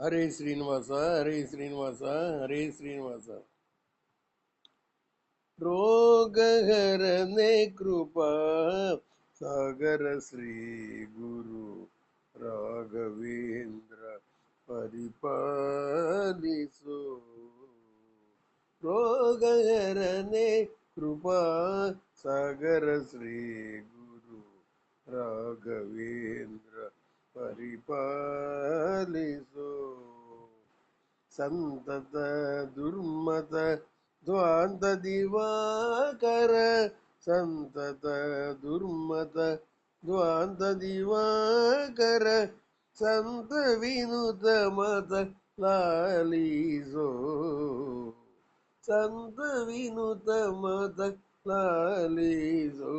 హరే శ్రీనివాస హరే శ్రీనివాస హరే శ్రీనివాస రోగహరనే కృపా సాగర శ్రీ గురు రాఘవేంద్ర పరిపాలిసు రోగహరనే కృపా సాగర శ్రీ గురు రాఘవేంద్ర పరిపాలిసు సంతత దుర్మత സന്തത ദുർമത ദ്വാന്ത ദിവാകര. സന്തത ദുർമത ദ്വാന്ത ദിവാകര. സന്ത വിനുത മത ലാലീസോ. സന്ത വിനുത മത ലാലീസോ.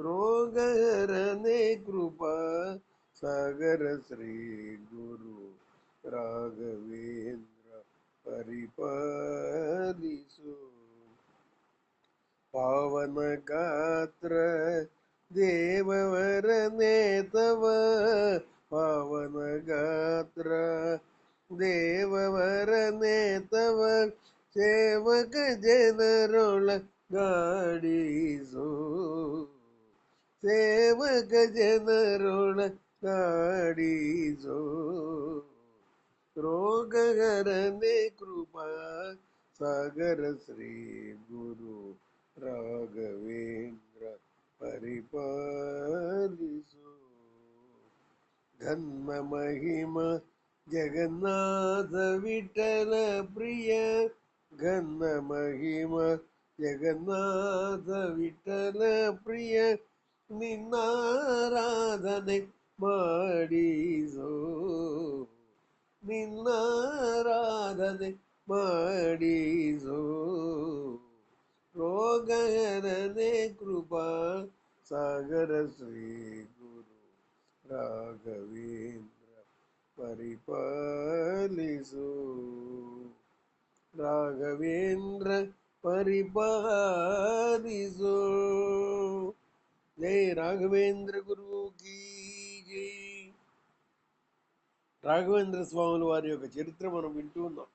രോഗഹരനെ കൃപ സാഗര ശ്രീ ഗുരു राघवेन्द्र परिपीसु पावन गात्र देववर देववरने तव पावनगात्र देववरने तव सेवक जनरुळ गाडीसो। सेवक जनरुळ गाडीसो। ರೋಗಹರನೆ ಕೃಪಾ ಸಾಗರ ಶ್ರೀ ಗುರು ರಾಘವೇಂದ್ರ ಪರಿಪಾಲಿಸು ಘನ್ನ ಮಹಿಮ ಜಗನ್ನಾಥ ವಿಠಲ ಪ್ರಿಯ ಘನ್ನ ಮಹಿಮ ಜಗನ್ನಾಥ ವಿಠಲ ಪ್ರಿಯ ನಿನ್ನಾರಾಧನೆ ಮಾಡಿಸೋ ನಿನ್ನಾರಾಧನೆ ಮಾಡಿಸು. ರೋಗರನೆ ಕೃಪಾ ಸಾಗರ ಶ್ರೀ ಗುರು ರಾಘವೇಂದ್ರ ಪರಿಪಾಲಿಸು. ರಾಘವೇಂದ್ರ ಪರಿಪಾಲಿಸು. ಜೈ ರಾಘವೇಂದ್ರ ಗುರು ಕೀ ಜೈ. రాఘవేంద్ర స్వాముల వారి యొక్క చరిత్ర మనం వింటూ ఉన్నాం.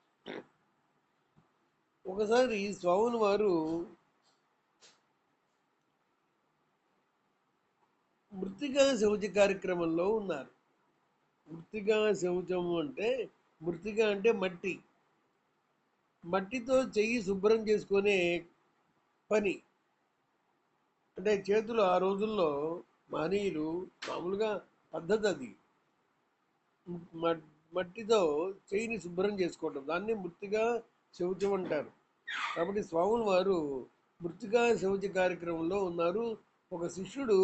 ఒకసారి స్వాముల వారు మృతికా శౌచ కార్యక్రమంలో ఉన్నారు. మృతికా శౌచం అంటే మృతిక అంటే మట్టి. మట్టితో చెయ్యి శుభ్రం చేసుకునే పని. అంటే చేతులు ఆ రోజుల్లో మానీయులు మామూలుగా పద్ధతి అది. మట్టితో చేయిని శుభ్రం చేసుకోవటం. దాన్ని మృతిగా శౌచం అంటారు. కాబట్టి స్వాముల వారు మృతిగా శౌచ కార్యక్రమంలో ఉన్నారు. ఒక శిష్యుడు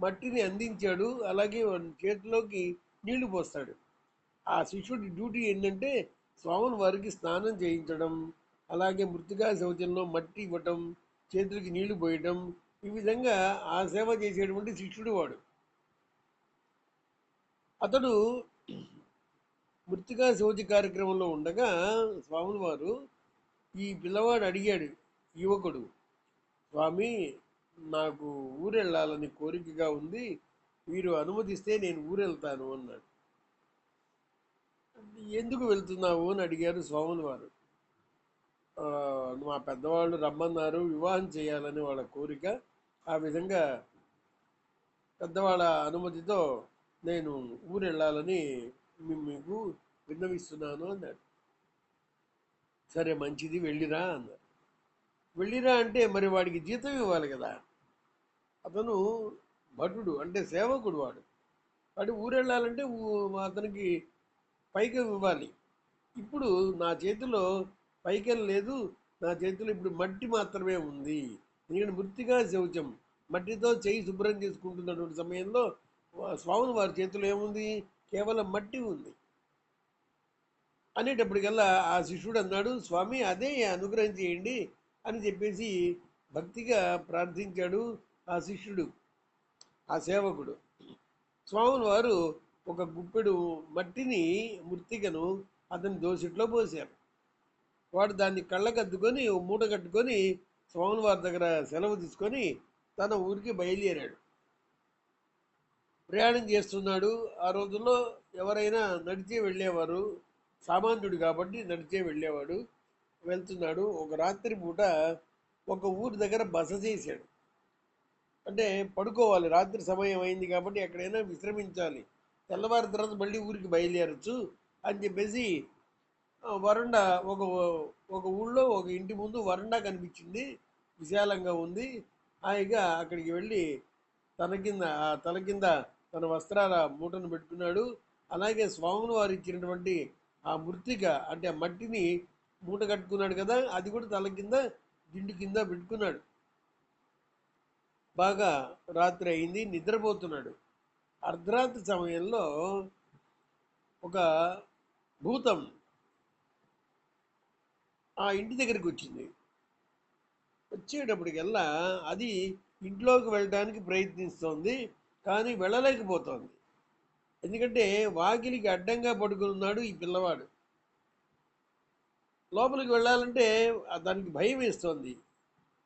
మట్టిని అందించాడు. అలాగే చేతిలోకి నీళ్ళు పోస్తాడు. ఆ శిష్యుడి డ్యూటీ ఏంటంటే స్వాముల వారికి స్నానం చేయించడం అలాగే మృతిగా శౌచంలో మట్టి ఇవ్వటం చేతులకి నీళ్ళు పోయటం. ఈ విధంగా ఆ సేవ చేసేటువంటి శిష్యుడు వాడు. అతడు మృతికా శౌచ కార్యక్రమంలో ఉండగా స్వాముల వారు ఈ పిల్లవాడు అడిగాడు యువకుడు స్వామి నాకు ఊరెళ్ళాలని కోరికగా ఉంది. మీరు అనుమతిస్తే నేను ఊరెళ్తాను అన్నాడు. ఎందుకు వెళ్తున్నావు? అని అడిగారు స్వాముల వారు. మా పెద్దవాళ్ళు రమ్మన్నారు వివాహం చేయాలని వాళ్ళ కోరిక. ఆ విధంగా పెద్దవాళ్ళ అనుమతితో నేను ఊరు వెళ్ళాలని మీకు విన్నవిస్తున్నాను అన్నాడు. సరే మంచిది వెళ్ళిరా అన్నారు. వెళ్ళిరా అంటే మరి వాడికి జీతం ఇవ్వాలి కదా. అతను భటుడు అంటే సేవకుడు వాడు. వాడు ఊరు వెళ్ళాలంటే అతనికి పైకి ఇవ్వాలి. ఇప్పుడు నా చేతిలో పైకం లేదు. నా చేతిలో ఇప్పుడు మట్టి మాత్రమే ఉంది. నేను మృతిగా శౌచం మట్టితో చేయి శుభ్రం చేసుకుంటున్నటువంటి సమయంలో స్వాముని వారి చేతిలో ఏముంది? కేవలం మట్టి ఉంది. అనేటప్పటికల్లా ఆ శిష్యుడు అన్నాడు స్వామి అదే అనుగ్రహం చేయండి అని చెప్పేసి భక్తిగా ప్రార్థించాడు ఆ శిష్యుడు ఆ సేవకుడు. స్వాముల వారు ఒక గుప్పెడు మట్టిని మృతికను అతని దోసిట్లో పోశారు. వాడు దాన్ని కళ్ళకద్దుకొని మూట కట్టుకొని స్వాముల వారి దగ్గర సెలవు తీసుకొని తన ఊరికి బయలుదేరాడు. ప్రయాణం చేస్తున్నాడు. ఆ రోజుల్లో ఎవరైనా నడిచే వెళ్ళేవారు. సామాన్యుడు కాబట్టి నడిచే వెళ్ళేవాడు. వెళ్తున్నాడు. ఒక రాత్రి పూట ఒక ఊరి దగ్గర బస చేశాడు. అంటే పడుకోవాలి. రాత్రి సమయం అయింది కాబట్టి ఎక్కడైనా విశ్రమించాలి. తెల్లవారి తర్వాత మళ్ళీ ఊరికి బయలుదేరచ్చు అని చెప్పేసి వరండా ఒక ఒక ఊళ్ళో ఒక ఇంటి ముందు వరండా కనిపించింది. విశాలంగా ఉంది. హాయిగా అక్కడికి వెళ్ళి తన కింద ఆ తల కింద తన వస్త్రాల మూటను పెట్టుకున్నాడు. అలాగే స్వాములు వారు ఇచ్చినటువంటి ఆ మృతిక అంటే ఆ మట్టిని మూట కట్టుకున్నాడు కదా అది కూడా తల కింద దిండు కింద పెట్టుకున్నాడు. బాగా రాత్రి అయింది నిద్రపోతున్నాడు. అర్ధరాత్రి సమయంలో ఒక భూతం ఆ ఇంటి దగ్గరికి వచ్చింది. వచ్చేటప్పటికల్లా అది ఇంట్లోకి వెళ్ళడానికి ప్రయత్నిస్తోంది. కానీ వెళ్ళలేకపోతోంది. ఎందుకంటే వాకిలికి అడ్డంగా పడుకున్నాడు ఈ పిల్లవాడు. లోపలికి వెళ్ళాలంటే దానికి భయం వేస్తోంది.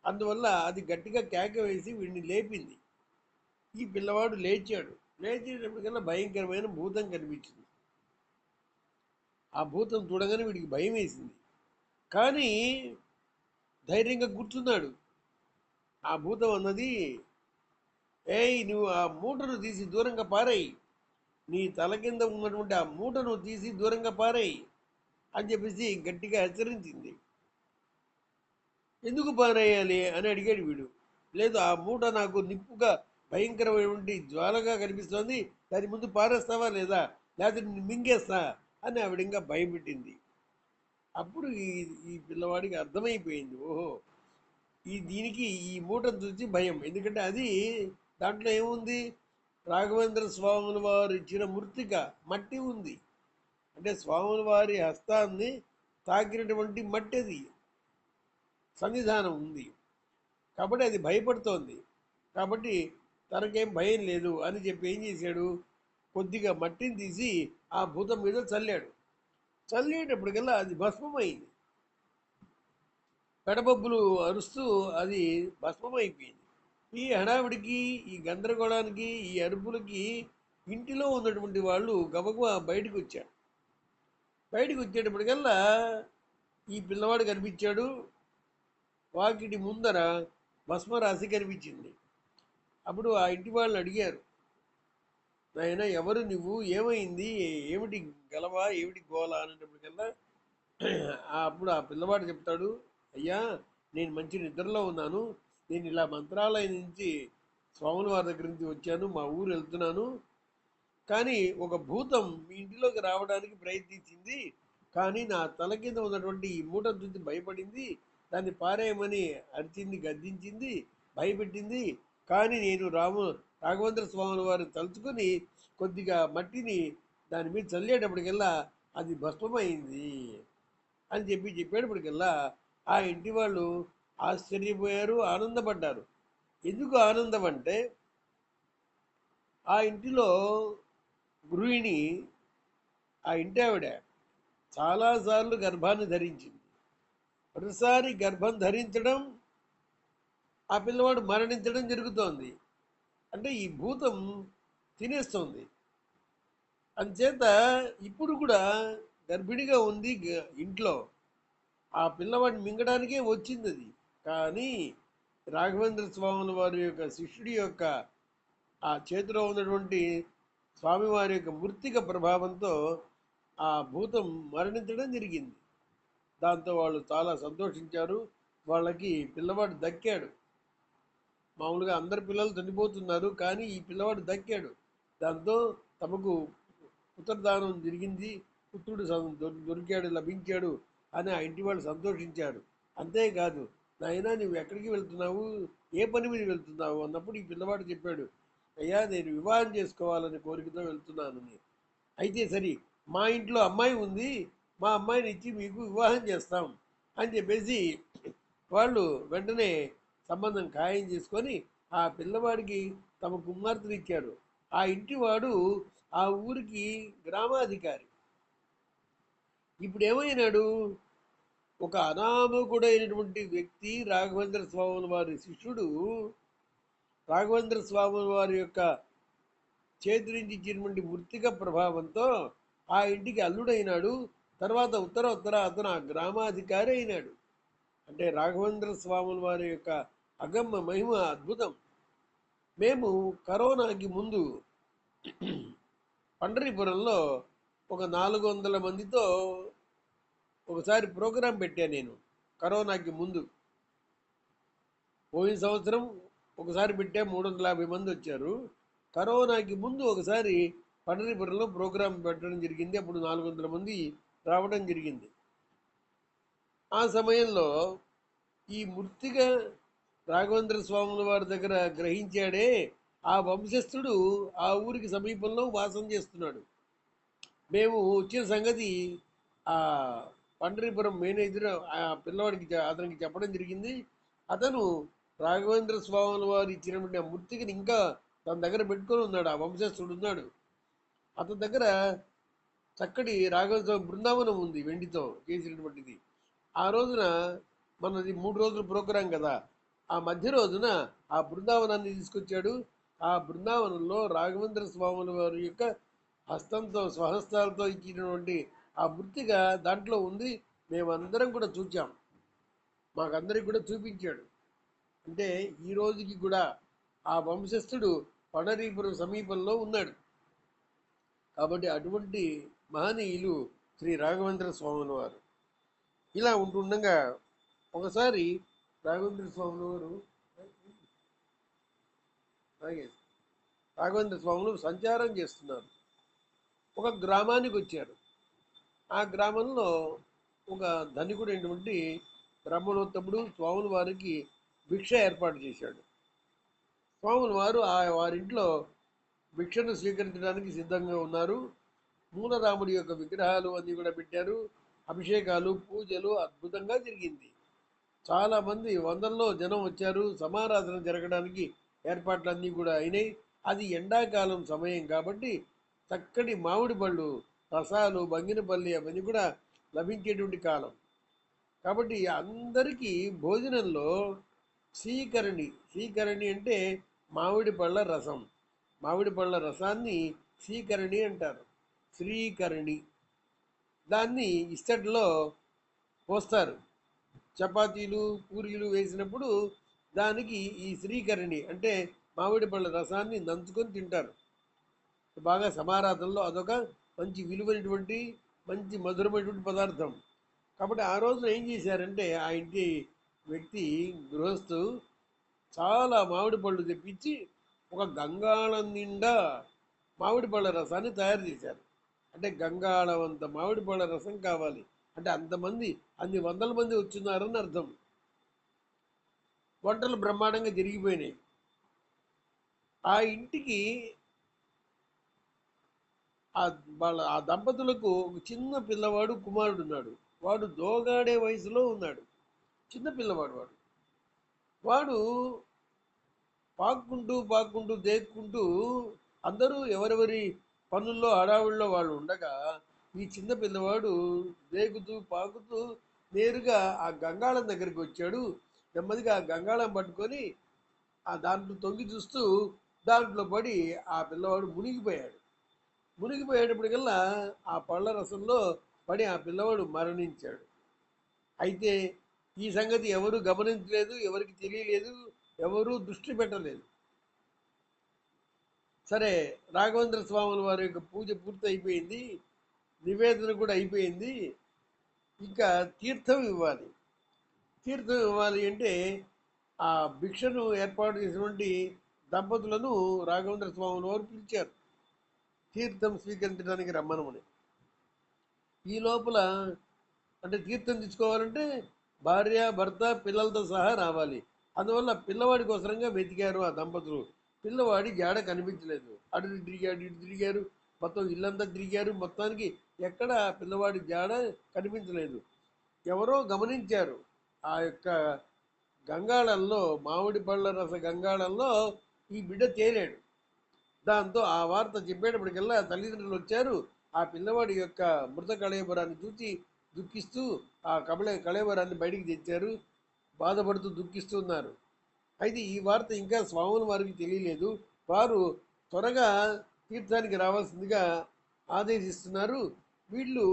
అందువల్ల అది గట్టిగా కేక వేసి వీడిని లేపింది. ఈ పిల్లవాడు లేచాడు. లేచేటప్పటికల్లా భయంకరమైన భూతం కనిపించింది. ఆ భూతం చూడగానే వీడికి భయం వేసింది. కానీ ధైర్యంగా కూర్చున్నాడు. ఆ భూతం అన్నది ఏయ్ నువ్వు ఆ మూటను తీసి దూరంగా పారేయి. నీ తల కింద ఉన్నటువంటి ఆ మూటను తీసి దూరంగా పారేయి అని చెప్పేసి గట్టిగా హెచ్చరించింది. ఎందుకు పారేయాలి అని అడిగాడు వీడు. లేదు ఆ మూట నాకు నిప్పుగా భయంకరమైనటువంటి జ్వాలగా కనిపిస్తోంది. దాని ముందు పారేస్తావా లేదా? లేకపోతే నిన్ను మింగేస్తా అని ఆవిడ ఇంకా భయపెట్టింది అప్పుడు ఈ ఈ పిల్లవాడికి అర్థమైపోయింది. ఓహో ఈ దీనికి ఈ మూటను చూసి భయం. ఎందుకంటే అది దాంట్లో ఏముంది? రాఘవేంద్ర స్వాముల వారు ఇచ్చిన మృతిక మట్టి ఉంది. అంటే స్వాముల వారి హస్తాన్ని తాకినటువంటి మట్టి అది సన్నిధానం ఉంది. కాబట్టి అది భయపడుతోంది. కాబట్టి తనకేం భయం లేదు అని చెప్పి ఏం చేశాడు? కొద్దిగా మట్టిని తీసి ఆ భూతం మీద చల్లాడు. చల్లేటప్పటికల్లా అది భస్మమైంది. పెడబబ్బులు అరుస్తూ అది భస్మమైపోయింది. ఈ హడావిడికి ఈ గందరగోళానికి ఈ అరుపులకి ఇంటిలో ఉన్నటువంటి వాళ్ళు గబగబా బయటకు వచ్చారు. బయటకు వచ్చేటప్పటికల్లా ఈ పిల్లవాడు కనిపించాడు. వాకిటి ముందర భస్మరాశి కనిపించింది. అప్పుడు ఆ ఇంటి వాళ్ళు అడిగారు నాయన ఎవరు నువ్వు? ఏమైంది? ఏమిటి గలవా? ఏమిటి గోల? అనేటప్పటికల్లా అప్పుడు ఆ పిల్లవాడు చెప్తాడు అయ్యా నేను మంచి నిద్రలో ఉన్నాను. నేను ఇలా మంత్రాలయం నుంచి స్వాముల వారి దగ్గర నుంచి వచ్చాను మా ఊరు వెళ్తున్నాను. కానీ ఒక భూతం మీ ఇంటిలోకి రావడానికి ప్రయత్నించింది. కానీ నా తల కింద ఉన్నటువంటి ఈ మూట చూసి భయపడింది. దాన్ని పారేయమని అరిచింది గద్దించింది భయపెట్టింది. కానీ నేను రాము రాఘవేంద్ర స్వాముల వారు తలుచుకొని కొద్దిగా మట్టిని దాని మీద చల్లేటప్పటికల్లా అది భస్మమైంది అని చెప్పి చెప్పేటప్పటికల్లా ఆ ఇంటి వాళ్ళు ఆశ్చర్యపోయారు ఆనందపడ్డారు. ఎందుకు ఆనందం అంటే ఆ ఇంటిలో గృహిణి ఆ ఇంటి ఆవిడ చాలాసార్లు గర్భాన్ని ధరించింది. ప్రతిసారి గర్భం ధరించడం ఆ పిల్లవాడు మరణించడం జరుగుతోంది. అంటే ఈ భూతం తినేస్తోంది. అంచేత ఇప్పుడు కూడా గర్భిణిగా ఉంది ఇంట్లో. ఆ పిల్లవాడిని మింగడానికే వచ్చింది అది కానీ రాఘవేంద్ర స్వాముల వారి యొక్క శిష్యుడి యొక్క ఆ చేతిలో ఉన్నటువంటి స్వామివారి యొక్క మృతిక ప్రభావంతో ఆ భూతం మరణించడం జరిగింది. దాంతో వాళ్ళు చాలా సంతోషించారు. వాళ్ళకి పిల్లవాడు దక్కాడు. మామూలుగా అందరు పిల్లలు చనిపోతున్నారు కానీ ఈ పిల్లవాడు దక్కాడు. దాంతో తమకు పుత్రదానం జరిగింది. పుత్రుడు దొరికాడు లభించాడు అని ఆ ఇంటి వాళ్ళు సంతోషించాడు అంతేకాదు నాయనా నువ్వు ఎక్కడికి వెళ్తున్నావు? ఏ పని మీద వెళ్తున్నావు? అన్నప్పుడు ఈ పిల్లవాడు చెప్పాడు అయ్యా నేను వివాహం చేసుకోవాలని కోరికతో వెళ్తున్నానని అయితే సరే మా ఇంట్లో అమ్మాయి ఉంది మా అమ్మాయిని ఇచ్చి మీకు వివాహం చేస్తాం అని చెప్పేసి వాళ్ళు వెంటనే సంబంధం ఖాయం చేసుకొని ఆ పిల్లవాడికి తమ కుమార్తెను ఇచ్చారు. ఆ ఇంటి వాడు ఆ ఊరికి గ్రామాధికారి. ఇప్పుడు ఏమైనాడు ఒక అనామకుడైనటువంటి వ్యక్తి రాఘవేంద్ర స్వాముల వారి శిష్యుడు రాఘవేంద్ర స్వాముల వారి యొక్క చేతి నుంచి ఇచ్చినటువంటి మృతిక ప్రభావంతో ఆ ఇంటికి అల్లుడైనాడు. తర్వాత ఉత్తర ఉత్తర అతను ఆ గ్రామాధికారి అయినాడు. అంటే రాఘవేంద్ర స్వాముల వారి యొక్క అగమ్య మహిమ అద్భుతం. మేము కరోనాకి ముందు పండరీపురంలో ఒక నాలుగు వందల మందితో ఒకసారి ప్రోగ్రాం పెట్టా నేను కరోనాకి ముందు. పోయిన సంవత్సరం ఒకసారి పెట్టా మూడు వందల యాభై మంది వచ్చారు. కరోనాకి ముందు ఒకసారి పండరిపురంలో ప్రోగ్రాం పెట్టడం జరిగింది. అప్పుడు నాలుగు వందల మంది రావడం జరిగింది. ఆ సమయంలో ఈ మృతిగా రాఘవేంద్ర స్వాముల వారి దగ్గర గ్రహించాడే ఆ వంశస్థుడు ఆ ఊరికి సమీపంలో వాసం చేస్తున్నాడు. మేము వచ్చిన సంగతి ఆ పండరీపురం మేనేజర్ ఆ పిల్లవాడికి అతనికి చెప్పడం జరిగింది. అతను రాఘవేంద్ర స్వాముల వారు ఇచ్చినటువంటి ఆ మృతికిని ఇంకా తన దగ్గర పెట్టుకొని ఉన్నాడు. ఆ వంశస్థుడు ఉన్నాడు. అతని దగ్గర చక్కటి రాఘవేంద్ర స్వామి బృందావనం ఉంది వెండితో చేసినటువంటిది. ఆ రోజున మనది మూడు రోజులు ప్రోగ్రాం కదా. ఆ మధ్య రోజున ఆ బృందావనాన్ని తీసుకొచ్చాడు. ఆ బృందావనంలో రాఘవేంద్ర స్వాముల వారి యొక్క హస్తంతో స్వహస్తాలతో ఇచ్చినటువంటి ఆ వృత్తిగా దాంట్లో ఉంది మేమందరం కూడా చూచాం. మాకందరికి కూడా చూపించాడు. అంటే ఈ రోజుకి కూడా ఆ వంశస్థుడు పడరీపురం సమీపంలో ఉన్నాడు. కాబట్టి అటువంటి మహనీయులు శ్రీ రాఘవేంద్ర స్వాముల వారు. ఇలా ఉంటుండగా ఒకసారి రాఘవేంద్ర స్వాముల వారు అలాగే రాఘవేంద్ర స్వాములు సంచారం చేస్తున్నారు. ఒక గ్రామానికి వచ్చారు. ఆ గ్రామంలో ఒక ధనికుడైనటువంటి బ్రహ్మణోత్తముడు స్వాముల వారికి భిక్ష ఏర్పాటు చేశాడు. స్వాముల వారు ఆ వారింట్లో భిక్షను స్వీకరించడానికి సిద్ధంగా ఉన్నారు. మూలరాముడి యొక్క విగ్రహాలు అన్నీ కూడా పెట్టారు. అభిషేకాలు పూజలు అద్భుతంగా జరిగింది. చాలామంది వందల్లో జనం వచ్చారు. సమారాధన జరగడానికి ఏర్పాట్లన్నీ కూడా అయినాయి. అది ఎండాకాలం సమయం కాబట్టి చక్కటి మామిడి పళ్ళు రసాలు బంగినపల్లి అవన్నీ కూడా లభించేటువంటి కాలం. కాబట్టి అందరికీ భోజనంలో సీకరణి సీకరణి అంటే మామిడి పళ్ళ రసం. మామిడి పళ్ళ రసాన్ని శ్రీకరణి అంటారు. శ్రీకరణి. దాన్ని ఇస్తట్లో పోస్తారు. చపాతీలు పూరీలు వేసినప్పుడు దానికి ఈ శ్రీకరణి అంటే మామిడి పళ్ళ రసాన్ని నంచుకొని తింటారు. బాగా సమారాధనలో అదొక మంచి విలువైనటువంటి మంచి మధురమైనటువంటి పదార్థం. కాబట్టి ఆ రోజున ఏం చేశారంటే ఆ ఇంటి వ్యక్తి గృహస్థు చాలా మామిడి పళ్ళు తెప్పించి ఒక గంగాళం నిండా మామిడి పళ్ళ రసాన్ని తయారు చేశారు. అంటే గంగాళం అంత మామిడి పళ్ళ రసం కావాలి. అంటే అంతమంది అన్ని వందల మంది వచ్చున్నారని అర్థం. వంటలు బ్రహ్మాండంగా జరిగిపోయినాయి. ఆ ఇంటికి ఆ వాళ్ళ ఆ దంపతులకు ఒక చిన్న పిల్లవాడు కుమారుడు ఉన్నాడు. వాడు దోగాడే వయసులో ఉన్నాడు. చిన్న పిల్లవాడు వాడు. వాడు పాక్కుంటూ పాక్కుంటూ దేక్కుంటూ అందరూ ఎవరెవరి పనుల్లో హడావుల్లో వాళ్ళు ఉండగా ఈ చిన్న పిల్లవాడు దేగుతూ పాకుతూ నేరుగా ఆ గంగాళం దగ్గరికి వచ్చాడు. నెమ్మదిగా ఆ గంగాళం పట్టుకొని ఆ దాంట్లో తొంగి చూస్తూ దాంట్లో పడి ఆ పిల్లవాడు మునిగిపోయాడు. మునిగిపోయేటప్పటికల్లా ఆ పళ్ళ రసంలో పడి ఆ పిల్లవాడు మరణించాడు. అయితే ఈ సంగతి ఎవరు గమనించలేదు ఎవరికి తెలియలేదు ఎవరూ దృష్టి పెట్టలేదు. సరే రాఘవేంద్ర స్వాముల వారి యొక్క పూజ పూర్తి అయిపోయింది నివేదన కూడా అయిపోయింది. ఇంకా తీర్థం ఇవ్వాలి. తీర్థం ఇవ్వాలి అంటే ఆ భిక్షను ఏర్పాటు చేసినటువంటి దంపతులను రాఘవేంద్ర స్వాముల వారు పిలిచారు. తీర్థం స్వీకరించడానికి రమ్మనమని ఈ లోపల అంటే తీర్థం తీసుకోవాలంటే భార్య భర్త పిల్లలతో సహా రావాలి. అందువల్ల పిల్లవాడి కోసరంగా వెతికారు ఆ దంపతులు. పిల్లవాడి జాడ కనిపించలేదు. అటు తిరిగాడు ఇటు తిరిగారు. మొత్తం ఇల్లంతా తిరిగారు. మొత్తానికి ఎక్కడ పిల్లవాడి జాడ కనిపించలేదు. ఎవరో గమనించారు. ఆ యొక్క గంగాళంలో మామిడి పళ్ళ రస గంగాళంలో ఈ బిడ్డ తేలాడు. దాంతో ఆ వార్త చెప్పేటప్పటికల్లా తల్లిదండ్రులు వచ్చారు. ఆ పిల్లవాడి యొక్క మృత కళేబరాన్ని చూసి దుఃఖిస్తూ ఆ కబళ కళేబరాన్ని బయటికి తెచ్చారు. బాధపడుతూ దుఃఖిస్తున్నారు అయితే ఈ వార్త ఇంకా స్వాముల వారికి తెలియలేదు. వారు త్వరగా తీర్థానికి రావాల్సిందిగా ఆదేశిస్తున్నారు. వీళ్ళు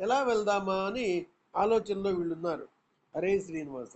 ఎలా వెళ్దామా అని ఆలోచనలో వీళ్ళు ఉన్నారు హరే శ్రీనివాస.